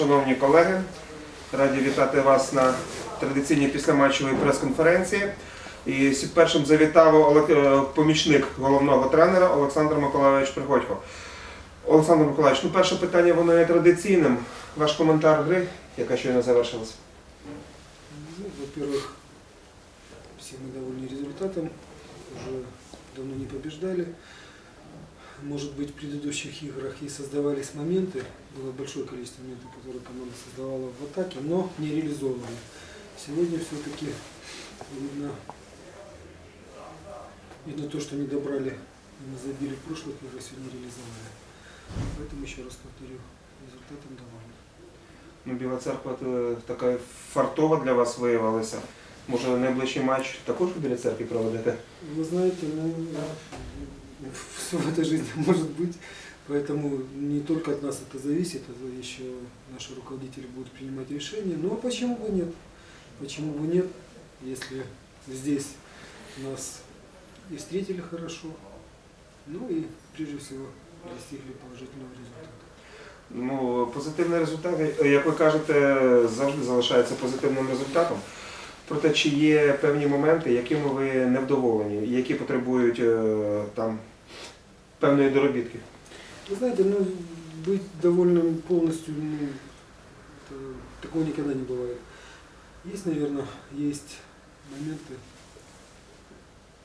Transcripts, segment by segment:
шановні колеги. Раді вітати вас на традиційній післяматчевій прес-конференції. І с- першим завітав Олег- е, помічник головного тренера Олександр Миколайович Приходько. Олександр Миколаївич, ну перше питання воно є традиційним. Ваш коментар гри, яка щойно завершилась. Ну, во-первых, все мы довольны результатом. Уже давно не побеждали. Может быть, в предыдущих играх и создавались моменты, было большое количество моментов, которые команда создавала в атаке, но не реализовывали. Сегодня все-таки видно, видно то, что не добрали и не забили в прошлых играх, сегодня реализовали. Поэтому еще раз повторю, результатом довольны. Ну, Біла церква е, така фартова для вас виявилася. Може, найближчий матч також у Білій церкві проведете? Вы знаете, ну, все в этой жизни может быть, поэтому не только от нас это зависит, это еще наши руководители будут принимать решения. Но почему бы нет? Почему бы нет, если здесь нас и встретили хорошо, ну и прежде всего достигли положительного результата. Ну, позитивний результат, як ви кажете, завжди залишається позитивним результатом. Проте, чи є певні моменти, якими ви невдоволені, і які потребують е, там певної доробітки? Вы знаете, ну, быть довольным полностью, ну, это- такого никогда не бывает. Есть, наверное, есть моменты,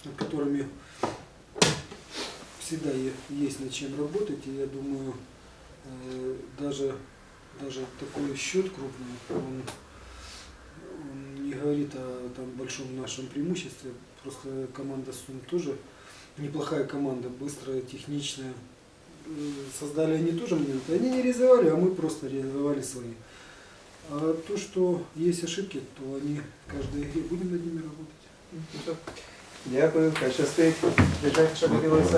над которыми всегда е- есть над чем работать, и я думаю, э, даже, даже такой счет крупный, он, он не говорит о там, большом нашем преимуществе, просто команда Сум тоже неплохая команда, быстрая, техничная, Э, создали они тоже моменты. Они не реализовали, а мы просто реализовали свои. А то, что есть ошибки, то они в каждой игре будем над ними работать. Дякую, щастить. Приїжджайте, що.